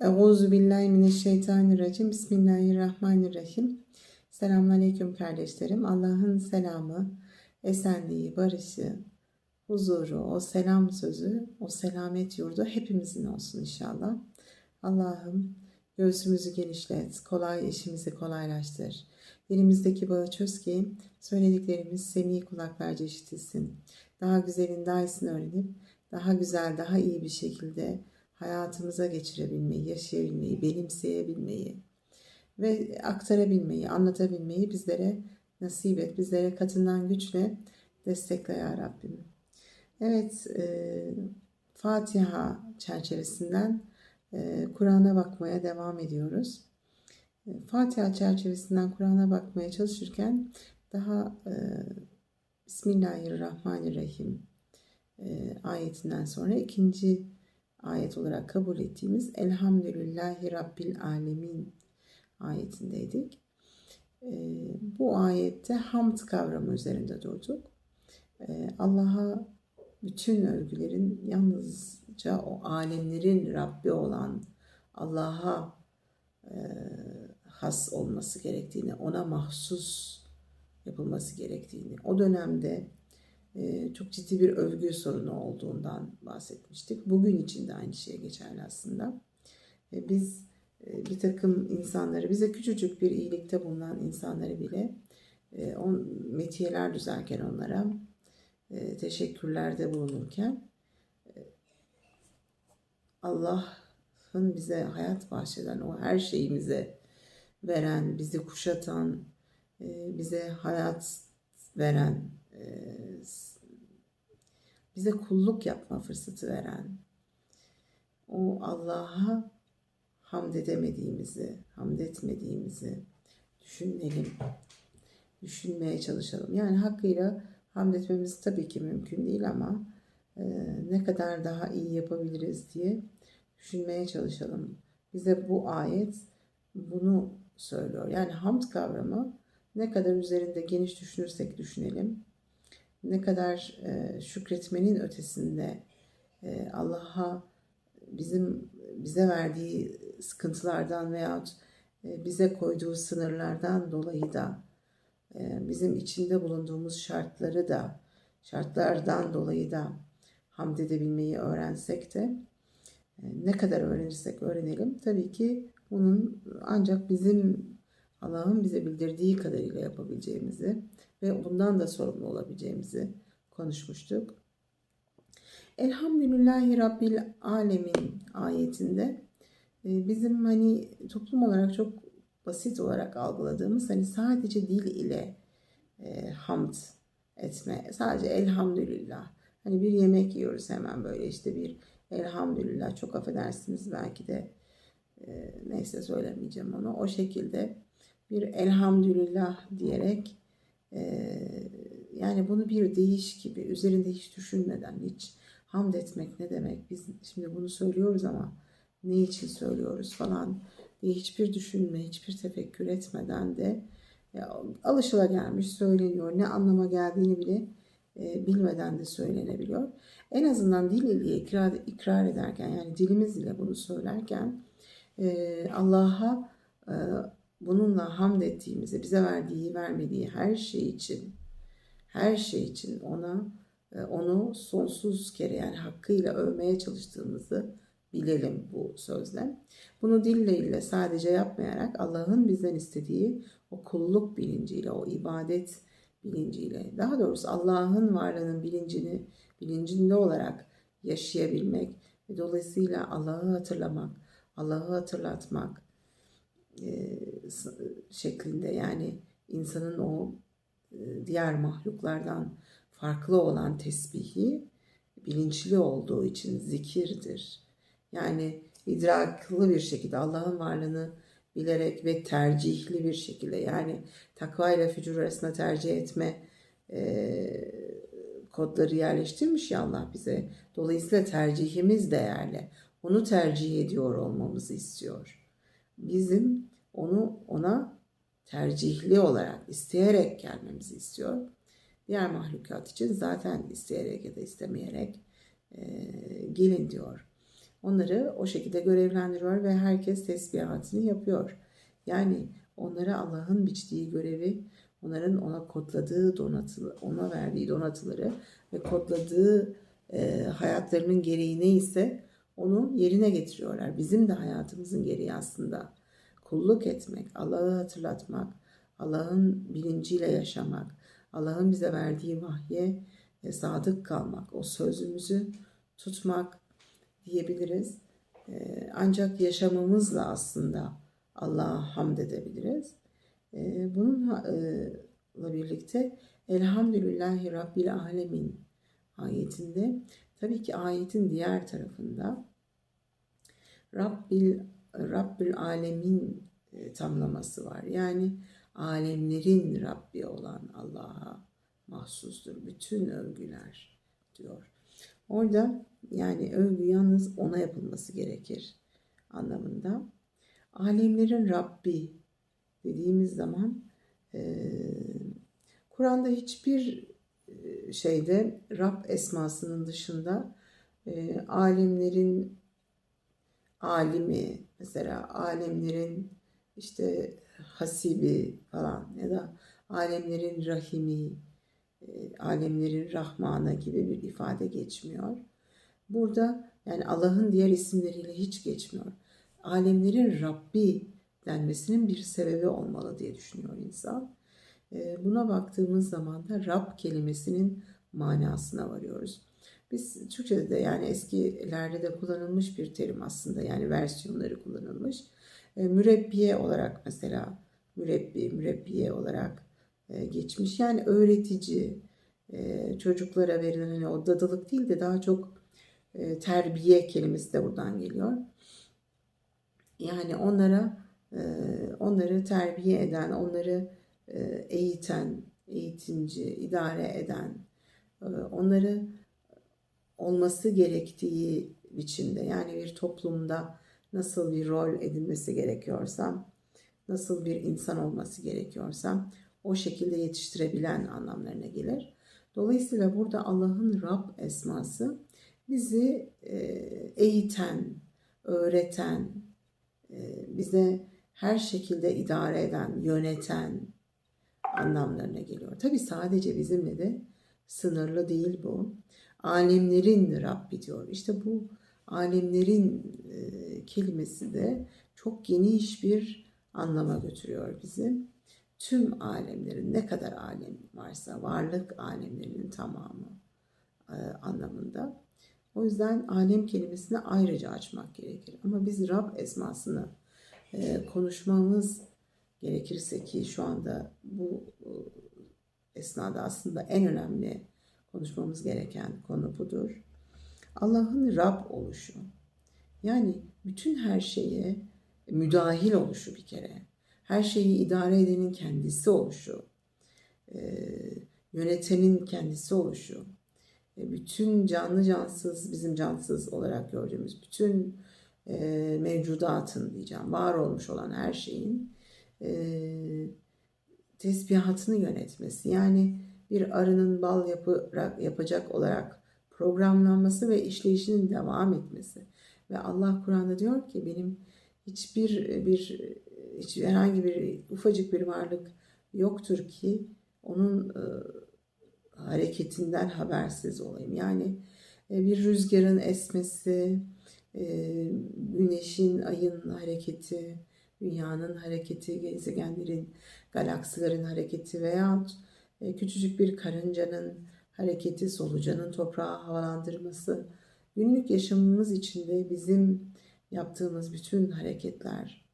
Euzu billahi mineşşeytanirracim. Bismillahirrahmanirrahim. Selamünaleyküm kardeşlerim. Allah'ın selamı, esenliği, barışı, huzuru, o selam sözü, o selamet yurdu hepimizin olsun inşallah. Allah'ım göğsümüzü genişlet, kolay işimizi kolaylaştır. Dilimizdeki bağı çöz ki söylediklerimiz semih kulaklarca işitilsin. Daha güzelin daha iyisini öğrenip daha güzel, daha iyi bir şekilde hayatımıza geçirebilmeyi, yaşayabilmeyi, benimseyebilmeyi ve aktarabilmeyi, anlatabilmeyi bizlere nasip et. Bizlere katından güçle destekle ya Rabbim. Evet, e, Fatiha çerçevesinden e, Kur'an'a bakmaya devam ediyoruz. E, Fatiha çerçevesinden Kur'an'a bakmaya çalışırken daha e, Bismillahirrahmanirrahim e, ayetinden sonra ikinci ayet olarak kabul ettiğimiz Elhamdülillahi Rabbil Alemin ayetindeydik. E, bu ayette hamd kavramı üzerinde durduk. E, Allah'a bütün övgülerin yalnızca o alemlerin Rabbi olan Allah'a e, has olması gerektiğini, ona mahsus yapılması gerektiğini, o dönemde çok ciddi bir övgü sorunu olduğundan bahsetmiştik. Bugün için de aynı şey geçerli aslında. E, biz e, bir takım insanları, bize küçücük bir iyilikte bulunan insanları bile on, metiyeler düzerken onlara teşekkürlerde bulunurken Allah'ın bize hayat bahşeden, o her şeyimize veren, bizi kuşatan, bize hayat veren, bize kulluk yapma fırsatı veren, o Allah'a hamd edemediğimizi, hamd etmediğimizi düşünelim, düşünmeye çalışalım. Yani hakkıyla hamd etmemiz tabii ki mümkün değil ama e, ne kadar daha iyi yapabiliriz diye düşünmeye çalışalım. Bize bu ayet bunu söylüyor. Yani hamd kavramı ne kadar üzerinde geniş düşünürsek düşünelim, ne kadar e, şükretmenin ötesinde e, Allah'a bizim bize verdiği sıkıntılardan veyahut e, bize koyduğu sınırlardan dolayı da e, bizim içinde bulunduğumuz şartları da şartlardan dolayı da hamd edebilmeyi öğrensek de e, ne kadar öğrenirsek öğrenelim tabii ki bunun ancak bizim Allah'ın bize bildirdiği kadarıyla yapabileceğimizi ve bundan da sorumlu olabileceğimizi konuşmuştuk. Elhamdülillahi Rabbil Alemin ayetinde e, bizim hani toplum olarak çok basit olarak algıladığımız hani sadece dil ile e, hamd etme, sadece elhamdülillah. Hani bir yemek yiyoruz hemen böyle işte bir elhamdülillah çok affedersiniz belki de e, neyse söylemeyeceğim onu. O şekilde bir elhamdülillah diyerek yani bunu bir değiş gibi üzerinde hiç düşünmeden hiç hamd etmek ne demek biz şimdi bunu söylüyoruz ama ne için söylüyoruz falan diye hiçbir düşünme hiçbir tefekkür etmeden de e, alışılagelmiş söyleniyor ne anlama geldiğini bile e, bilmeden de söylenebiliyor. En azından dil ile ikrar, ikrar ederken yani dilimiz ile bunu söylerken e, Allah'a e, bununla hamd ettiğimizi, bize verdiği, vermediği her şey için, her şey için ona e, onu sonsuz kere yani hakkıyla övmeye çalıştığımızı bilelim bu sözle. Bunu dille ile sadece yapmayarak Allah'ın bizden istediği o kulluk bilinciyle, o ibadet bilinciyle, daha doğrusu Allah'ın varlığının bilincini bilincinde olarak yaşayabilmek ve dolayısıyla Allah'ı hatırlamak, Allah'ı hatırlatmak, e, şeklinde yani insanın o e, diğer mahluklardan farklı olan tesbihi bilinçli olduğu için zikirdir. Yani idraklı bir şekilde Allah'ın varlığını bilerek ve tercihli bir şekilde yani takva ile fücur arasında tercih etme e, kodları yerleştirmiş ya Allah bize. Dolayısıyla tercihimiz değerli. Onu tercih ediyor olmamızı istiyor bizim onu ona tercihli olarak isteyerek gelmemizi istiyor. Diğer mahlukat için zaten isteyerek ya da istemeyerek e, gelin diyor. onları o şekilde görevlendiriyor ve herkes tesbihatını yapıyor. Yani onlara Allah'ın biçtiği görevi, onların ona kodladığı donatılı, ona verdiği donatıları ve kodladığı e, hayatlarının gereği neyse onu yerine getiriyorlar. Bizim de hayatımızın gereği aslında kulluk etmek, Allah'ı hatırlatmak, Allah'ın bilinciyle yaşamak, Allah'ın bize verdiği vahye e, sadık kalmak, o sözümüzü tutmak diyebiliriz. E, ancak yaşamamızla aslında Allah'a hamd edebiliriz. E, bununla birlikte Elhamdülillahi Rabbil Alemin ayetinde tabii ki ayetin diğer tarafında Rabbil Rabbül Alemin tamlaması var. Yani alemlerin Rabbi olan Allah'a mahsustur. Bütün övgüler diyor. Orada yani övgü yalnız ona yapılması gerekir anlamında. Alemlerin Rabbi dediğimiz zaman e, Kur'an'da hiçbir şeyde Rab esmasının dışında e, alemlerin alimi mesela alemlerin işte hasibi falan ya da alemlerin rahimi, e, alemlerin rahmanı gibi bir ifade geçmiyor. Burada yani Allah'ın diğer isimleriyle hiç geçmiyor. Alemlerin Rabbi denmesinin bir sebebi olmalı diye düşünüyor insan. E, buna baktığımız zaman da Rab kelimesinin manasına varıyoruz. Biz Türkçe'de de yani eskilerde de kullanılmış bir terim aslında yani versiyonları kullanılmış. E, mürebbiye olarak mesela mürebbi, mürebbiye olarak e, geçmiş. Yani öğretici, e, çocuklara verilen hani o dadılık değil de daha çok e, terbiye kelimesi de buradan geliyor. Yani onlara e, onları terbiye eden, onları e, eğiten, eğitimci, idare eden, e, onları olması gerektiği biçimde yani bir toplumda nasıl bir rol edinmesi gerekiyorsa, nasıl bir insan olması gerekiyorsa o şekilde yetiştirebilen anlamlarına gelir. Dolayısıyla burada Allah'ın Rab esması bizi e, eğiten, öğreten, e, bize her şekilde idare eden, yöneten anlamlarına geliyor. Tabi sadece bizimle de sınırlı değil bu. Alemlerin Rabbi diyor. İşte bu alemlerin e, kelimesi de çok geniş bir anlama götürüyor bizi. Tüm alemlerin ne kadar alem varsa varlık alemlerinin tamamı e, anlamında. O yüzden alem kelimesini ayrıca açmak gerekir. Ama biz Rab esmasını e, konuşmamız gerekirse ki şu anda bu esnada aslında en önemli konuşmamız gereken konu budur. Allah'ın Rab oluşu. Yani bütün her şeye müdahil oluşu bir kere. Her şeyi idare edenin kendisi oluşu. E, yönetenin kendisi oluşu. E, bütün canlı cansız, bizim cansız olarak gördüğümüz bütün e, mevcudatın diyeceğim, var olmuş olan her şeyin e, tesbihatını yönetmesi. Yani bir arının bal yapı, yapacak olarak programlanması ve işleyişinin devam etmesi. Ve Allah Kur'an'da diyor ki benim hiçbir bir hiç herhangi bir ufacık bir varlık yoktur ki onun e, hareketinden habersiz olayım. Yani e, bir rüzgarın esmesi, e, güneşin, ayın hareketi, dünyanın hareketi, gezegenlerin, galaksilerin hareketi veya e, küçücük bir karıncanın hareketi, solucanın toprağı havalandırması, günlük yaşamımız içinde bizim yaptığımız bütün hareketler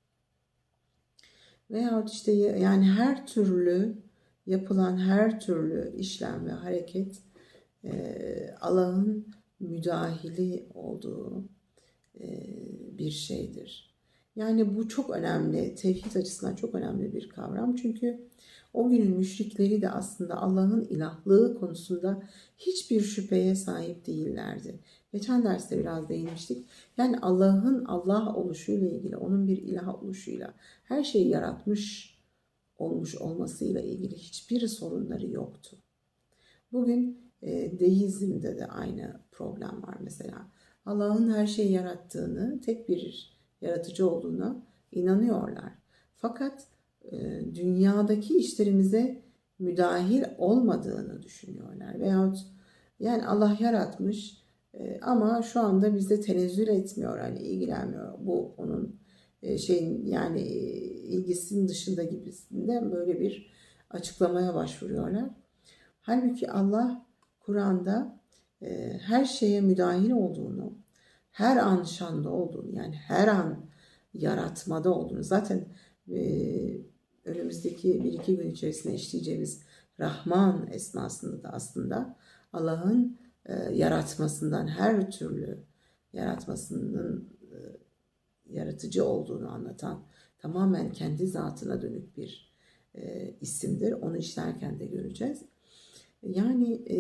veyahut işte yani her türlü yapılan her türlü işlem ve hareket e, Allah'ın müdahili olduğu e, bir şeydir. Yani bu çok önemli, tevhid açısından çok önemli bir kavram. Çünkü o günün müşrikleri de aslında Allah'ın ilahlığı konusunda hiçbir şüpheye sahip değillerdi. Geçen derste biraz değinmiştik. Yani Allah'ın Allah oluşuyla ilgili, onun bir ilah oluşuyla, her şeyi yaratmış olmuş olmasıyla ilgili hiçbir sorunları yoktu. Bugün e, deizmde de aynı problem var mesela. Allah'ın her şeyi yarattığını, tek bir yaratıcı olduğuna inanıyorlar. Fakat e, dünyadaki işlerimize müdahil olmadığını düşünüyorlar. Veyahut yani Allah yaratmış e, ama şu anda bize tenezzül etmiyor, hani ilgilenmiyor. Bu onun e, şeyin yani e, ilgisinin dışında gibisinden böyle bir açıklamaya başvuruyorlar. Halbuki Allah Kur'an'da her şeye müdahil olduğunu, her an şanda olduğunu yani her an yaratmada olduğunu zaten e, önümüzdeki bir iki gün içerisinde işleyeceğimiz Rahman esmasında da aslında Allah'ın e, yaratmasından her türlü yaratmasının e, yaratıcı olduğunu anlatan tamamen kendi zatına dönük bir e, isimdir. Onu işlerken de göreceğiz. Yani e,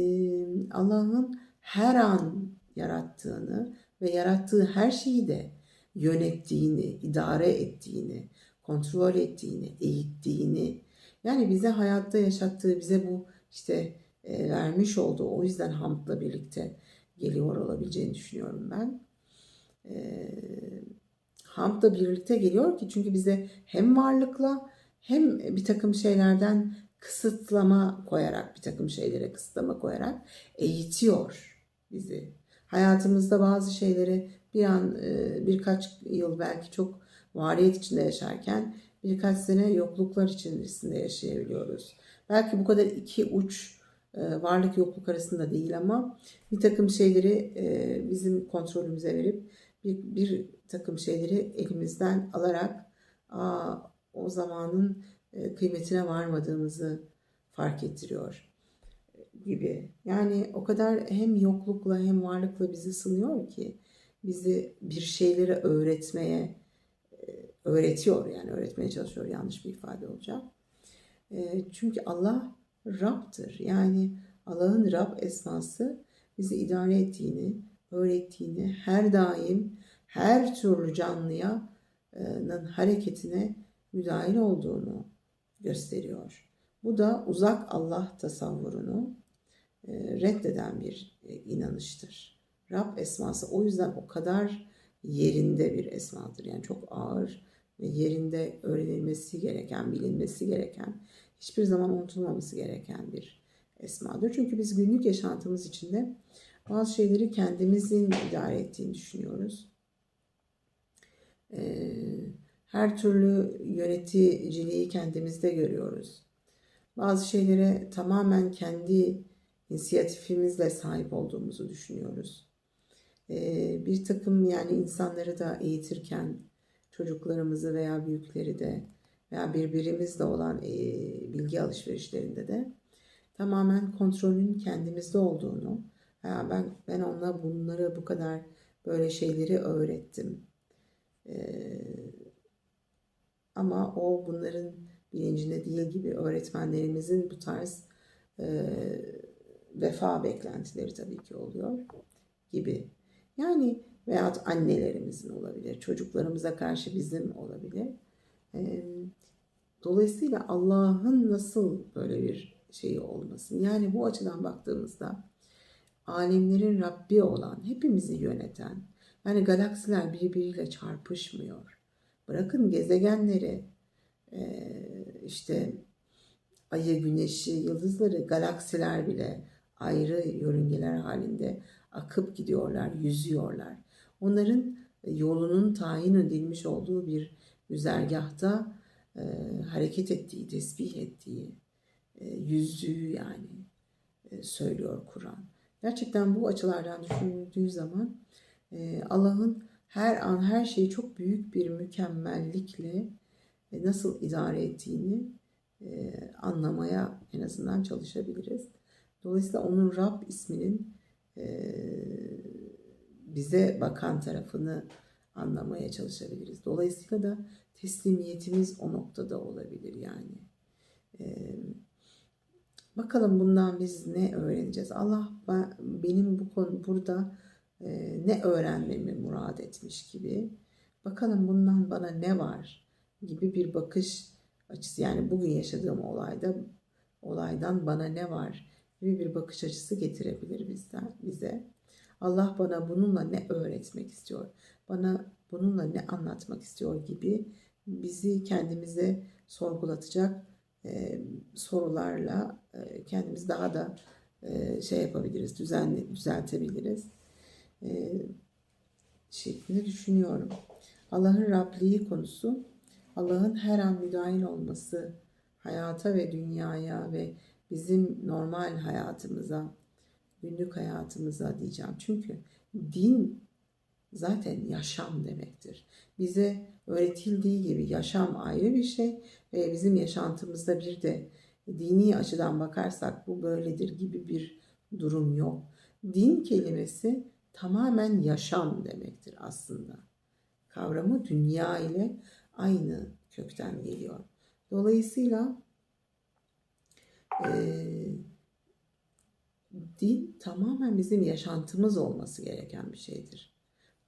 Allah'ın her an yarattığını ve yarattığı her şeyi de yönettiğini, idare ettiğini, kontrol ettiğini, eğittiğini, yani bize hayatta yaşattığı, bize bu işte e, vermiş olduğu, o yüzden hamdla birlikte geliyor olabileceğini düşünüyorum ben. E, hamdla birlikte geliyor ki çünkü bize hem varlıkla hem bir takım şeylerden kısıtlama koyarak, bir takım şeylere kısıtlama koyarak eğitiyor bizi. Hayatımızda bazı şeyleri bir an e, birkaç yıl belki çok variyet içinde yaşarken birkaç sene yokluklar içerisinde yaşayabiliyoruz. Belki bu kadar iki uç e, varlık yokluk arasında değil ama bir takım şeyleri e, bizim kontrolümüze verip bir, bir takım şeyleri elimizden alarak aa, o zamanın kıymetine varmadığımızı fark ettiriyor gibi. Yani o kadar hem yoklukla hem varlıkla bizi sınıyor ki bizi bir şeyleri öğretmeye öğretiyor yani öğretmeye çalışıyor yanlış bir ifade olacak. Çünkü Allah Rab'dır. Yani Allah'ın Rab esması bizi idare ettiğini, öğrettiğini, her daim her türlü canlıya hareketine müdahil olduğunu gösteriyor. Bu da uzak Allah tasavvurunu reddeden bir inanıştır. Rab esması o yüzden o kadar yerinde bir esmadır. Yani çok ağır ve yerinde öğrenilmesi gereken, bilinmesi gereken, hiçbir zaman unutulmaması gereken bir esmadır. Çünkü biz günlük yaşantımız içinde bazı şeyleri kendimizin idare ettiğini düşünüyoruz. Her türlü yöneticiliği kendimizde görüyoruz. Bazı şeylere tamamen kendi inisiyatifimizle sahip olduğumuzu düşünüyoruz. Bir takım yani insanları da eğitirken çocuklarımızı veya büyükleri de veya birbirimizle olan bilgi alışverişlerinde de tamamen kontrolün kendimizde olduğunu veya ben ben ona bunları bu kadar böyle şeyleri öğrettim. ama o bunların bilincinde değil gibi öğretmenlerimizin bu tarz e, vefa beklentileri tabii ki oluyor gibi. Yani veyahut annelerimizin olabilir, çocuklarımıza karşı bizim olabilir. Dolayısıyla Allah'ın nasıl böyle bir şeyi olmasın? Yani bu açıdan baktığımızda alemlerin Rabbi olan, hepimizi yöneten, yani galaksiler birbiriyle çarpışmıyor. Bırakın gezegenleri, işte ayı, güneşi, yıldızları, galaksiler bile ayrı yörüngeler halinde akıp gidiyorlar, yüzüyorlar. Onların yolunun tayin edilmiş olduğu bir güzergahta e, hareket ettiği, tesbih ettiği, e, yüzdüğü yani e, söylüyor Kur'an. Gerçekten bu açılardan düşünüldüğü zaman e, Allah'ın her an her şeyi çok büyük bir mükemmellikle nasıl idare ettiğini e, anlamaya en azından çalışabiliriz. Dolayısıyla onun Rab isminin e, bize bakan tarafını anlamaya çalışabiliriz. Dolayısıyla da teslimiyetimiz o noktada olabilir yani. E, bakalım bundan biz ne öğreneceğiz? Allah benim bu konu burada ne öğrenmemi murad etmiş gibi. Bakalım bundan bana ne var gibi bir bakış açısı yani bugün yaşadığım olayda olaydan bana ne var gibi bir bakış açısı getirebilir bizden bize. Allah bana bununla ne öğretmek istiyor? Bana bununla ne anlatmak istiyor gibi bizi kendimize sorgulatacak e, sorularla e, kendimizi daha da e, şey yapabiliriz, düzenli düzeltebiliriz. E, şeklinde düşünüyorum. Allah'ın Rabliği konusu, Allah'ın her an müdahil olması hayata ve dünyaya ve bizim normal hayatımıza, günlük hayatımıza diyeceğim. Çünkü din zaten yaşam demektir. Bize öğretildiği gibi yaşam ayrı bir şey ve bizim yaşantımızda bir de dini açıdan bakarsak bu böyledir gibi bir durum yok. Din kelimesi tamamen yaşam demektir aslında. Kavramı dünya ile aynı kökten geliyor. Dolayısıyla e, din tamamen bizim yaşantımız olması gereken bir şeydir.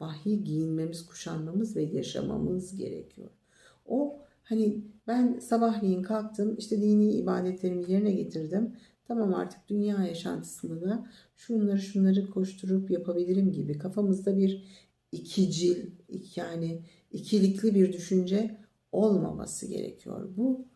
Vahiy giyinmemiz, kuşanmamız ve yaşamamız gerekiyor. O hani ben sabahleyin kalktım, işte dini ibadetlerimi yerine getirdim. Tamam artık dünya yaşantısında da şunları şunları koşturup yapabilirim gibi kafamızda bir ikicil yani ikilikli bir düşünce olmaması gerekiyor. Bu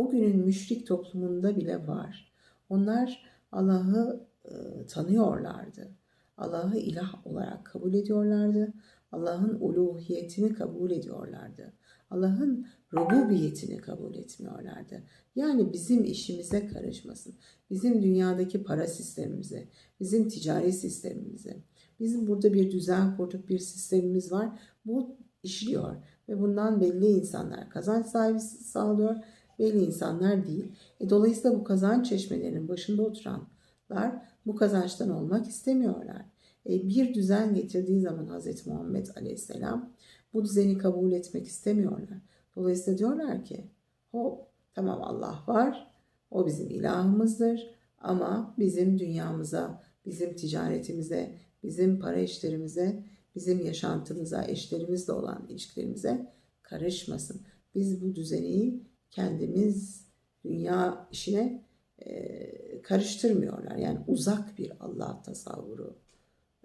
o günün müşrik toplumunda bile var. Onlar Allah'ı e, tanıyorlardı. Allah'ı ilah olarak kabul ediyorlardı. Allah'ın uluhiyetini kabul ediyorlardı. Allah'ın rububiyetini kabul etmiyorlardı. Yani bizim işimize karışmasın. Bizim dünyadaki para sistemimize, bizim ticari sistemimize. Bizim burada bir düzen kurduk bir sistemimiz var. Bu işliyor ve bundan belli insanlar kazanç sahibi sağlıyor, belli insanlar değil. E, dolayısıyla bu kazanç çeşmelerinin başında oturanlar bu kazançtan olmak istemiyorlar. E, bir düzen getirdiği zaman Hz. Muhammed Aleyhisselam bu düzeni kabul etmek istemiyorlar. Dolayısıyla diyorlar ki hop tamam Allah var o bizim ilahımızdır ama bizim dünyamıza, bizim ticaretimize, bizim para işlerimize, bizim yaşantımıza, eşlerimizle olan ilişkilerimize karışmasın. Biz bu düzeni kendimiz dünya işine e, karıştırmıyorlar. Yani uzak bir Allah tasavvuru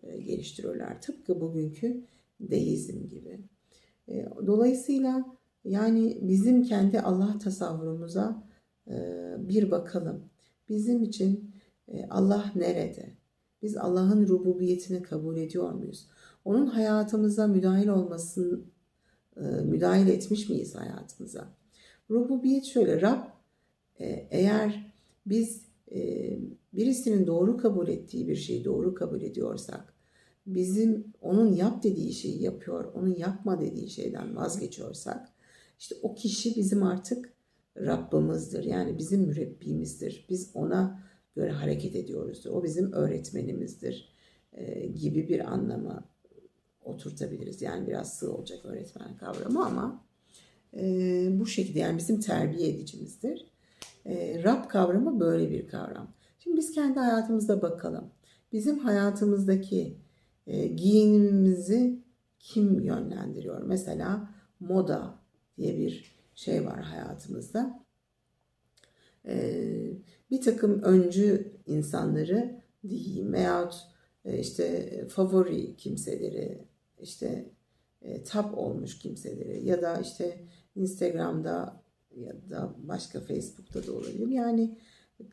e, geliştiriyorlar. Tıpkı bugünkü deizm gibi. E, dolayısıyla yani bizim kendi Allah tasavvurumuza e, bir bakalım. Bizim için e, Allah nerede? Biz Allah'ın rububiyetini kabul ediyor muyuz? Onun hayatımıza müdahil olmasını e, müdahil etmiş miyiz hayatımıza? Rububiyet şöyle, Rab e, eğer biz e, birisinin doğru kabul ettiği bir şeyi doğru kabul ediyorsak, bizim onun yap dediği şeyi yapıyor, onun yapma dediği şeyden vazgeçiyorsak, işte o kişi bizim artık Rabbimizdir. Yani bizim mürebbimizdir. Biz ona göre hareket ediyoruzdur. O bizim öğretmenimizdir e, gibi bir anlama oturtabiliriz. Yani biraz sığ olacak öğretmen kavramı ama e, bu şekilde yani bizim terbiye edicimizdir. E, Rab kavramı böyle bir kavram. Şimdi biz kendi hayatımızda bakalım. Bizim hayatımızdaki e, giyinimimizi kim yönlendiriyor? Mesela moda diye bir şey var hayatımızda. E, bir takım öncü insanları diyeyim veyahut e, işte favori kimseleri işte e, tap olmuş kimseleri ya da işte Instagram'da ya da başka Facebook'ta da olabilir. Yani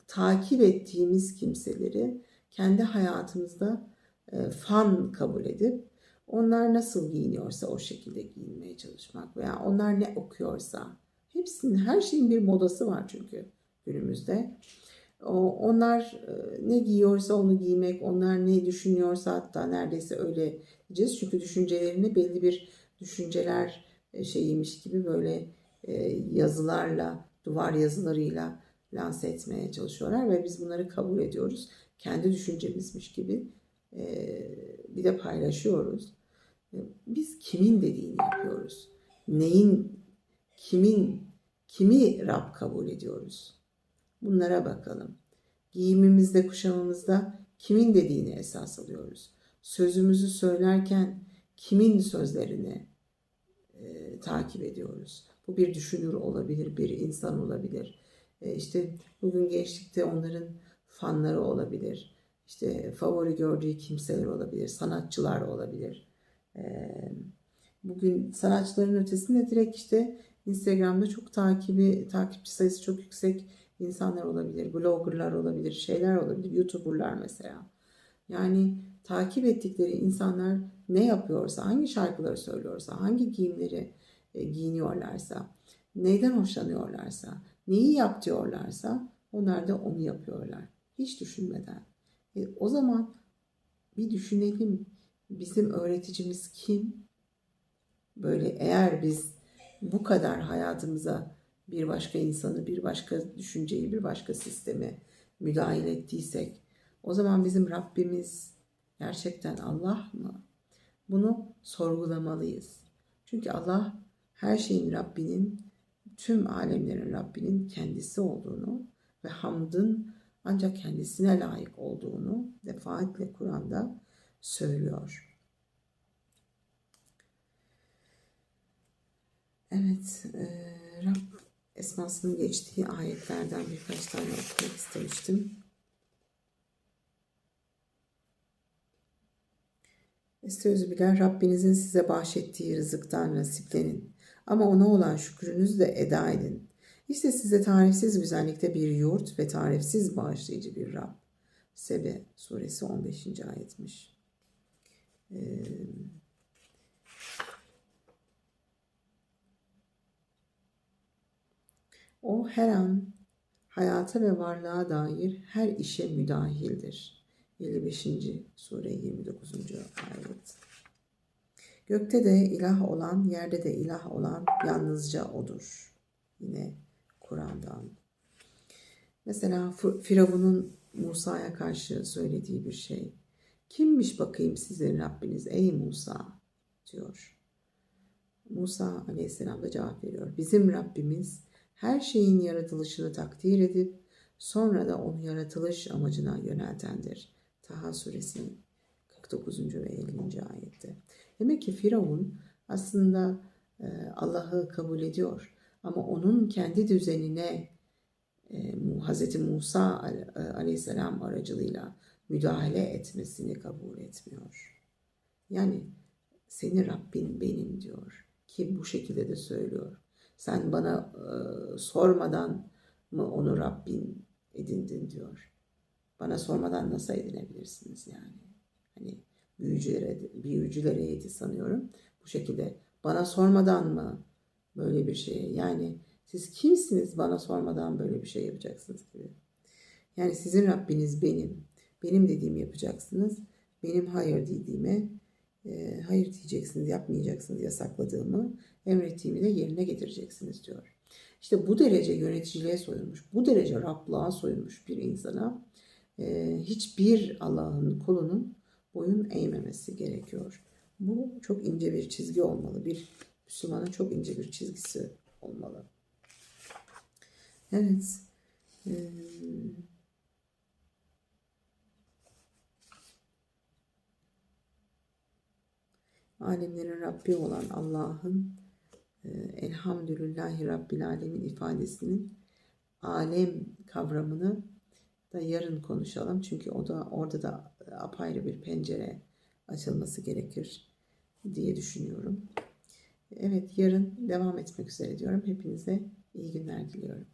takip ettiğimiz kimseleri kendi hayatımızda e, fan kabul edip onlar nasıl giyiniyorsa o şekilde giyinmeye çalışmak veya onlar ne okuyorsa hepsinin her şeyin bir modası var çünkü günümüzde. Onlar e, ne giyiyorsa onu giymek, onlar ne düşünüyorsa hatta neredeyse öyle diyeceğiz. Çünkü düşüncelerini belli bir düşünceler şeyiymiş gibi böyle e, yazılarla, duvar yazılarıyla lanse etmeye çalışıyorlar ve biz bunları kabul ediyoruz. Kendi düşüncemizmiş gibi bir de paylaşıyoruz. Biz kimin dediğini yapıyoruz? Neyin, kimin, kimi Rab kabul ediyoruz? Bunlara bakalım. Giyimimizde, kuşamımızda kimin dediğini esas alıyoruz. Sözümüzü söylerken kimin sözlerini e, takip ediyoruz. Bu bir düşünür olabilir, bir insan olabilir. E, işte bugün gençlikte onların fanları olabilir. işte favori gördüğü kimseler olabilir, sanatçılar olabilir. Ee, bugün sanatçıların ötesinde direkt işte Instagram'da çok takibi, takipçi sayısı çok yüksek insanlar olabilir, bloggerlar olabilir, şeyler olabilir, youtuberlar mesela. Yani takip ettikleri insanlar ne yapıyorsa, hangi şarkıları söylüyorsa, hangi giyimleri e, giyiniyorlarsa, neyden hoşlanıyorlarsa, neyi yap diyorlarsa onlar da onu yapıyorlar. Hiç düşünmeden. E, o zaman bir düşünelim bizim öğreticimiz kim? Böyle eğer biz bu kadar hayatımıza bir başka insanı, bir başka düşünceyi, bir başka sistemi müdahil ettiysek o zaman bizim Rabbimiz gerçekten Allah mı? Bunu sorgulamalıyız. Çünkü Allah her şeyin Rabbinin, tüm alemlerin Rabbinin kendisi olduğunu ve hamdın ancak kendisine layık olduğunu defaatle Kur'an'da söylüyor. Evet, e, Rab esmasının geçtiği ayetlerden birkaç tane okumak istemiştim. Estaizu billah Rabbinizin size bahşettiği rızıktan nasiplenin. Ama ona olan şükrünüzü de eda edin. İşte size tarifsiz güzellikte bir yurt ve tarifsiz bağışlayıcı bir Rab. Sebe suresi 15. ayetmiş. Ee, o her an hayata ve varlığa dair her işe müdahildir. 55. sure 29. ayet. Gökte de ilah olan, yerde de ilah olan yalnızca odur. Yine Kur'an'dan. Mesela Firavun'un Musa'ya karşı söylediği bir şey. Kimmiş bakayım sizin Rabbiniz ey Musa diyor. Musa aleyhisselam da cevap veriyor. Bizim Rabbimiz her şeyin yaratılışını takdir edip sonra da onu yaratılış amacına yöneltendir. Taha suresinin 49. ve 50. ayette. Demek ki Firavun aslında e, Allah'ı kabul ediyor ama onun kendi düzenine e, Hz. Musa e, aleyhisselam aracılığıyla müdahale etmesini kabul etmiyor. Yani seni Rabbin benim diyor ki bu şekilde de söylüyor. Sen bana e, sormadan mı onu Rabbin edindin diyor. Bana sormadan nasıl edinebilirsiniz yani? Hani büyücülere, büyücülereydi sanıyorum. Bu şekilde bana sormadan mı böyle bir şey? Yani siz kimsiniz bana sormadan böyle bir şey yapacaksınız gibi. Yani sizin Rabbiniz benim. Benim dediğimi yapacaksınız. Benim hayır dediğime e, hayır diyeceksiniz, yapmayacaksınız yasakladığımı, emrettiğimi de yerine getireceksiniz diyor. İşte bu derece yöneticiliğe soyulmuş, bu derece Rablığa soyulmuş bir insana e, hiçbir Allah'ın kulunun boyun eğmemesi gerekiyor. Bu çok ince bir çizgi olmalı. Bir Müslümanın çok ince bir çizgisi olmalı. Evet. Ee, alemlerin Rabbi olan Allah'ın e, Elhamdülillahi Rabbil Alemin ifadesinin alem kavramını da yarın konuşalım. Çünkü o da orada da apayrı bir pencere açılması gerekir diye düşünüyorum. Evet yarın devam etmek üzere diyorum. Hepinize iyi günler diliyorum.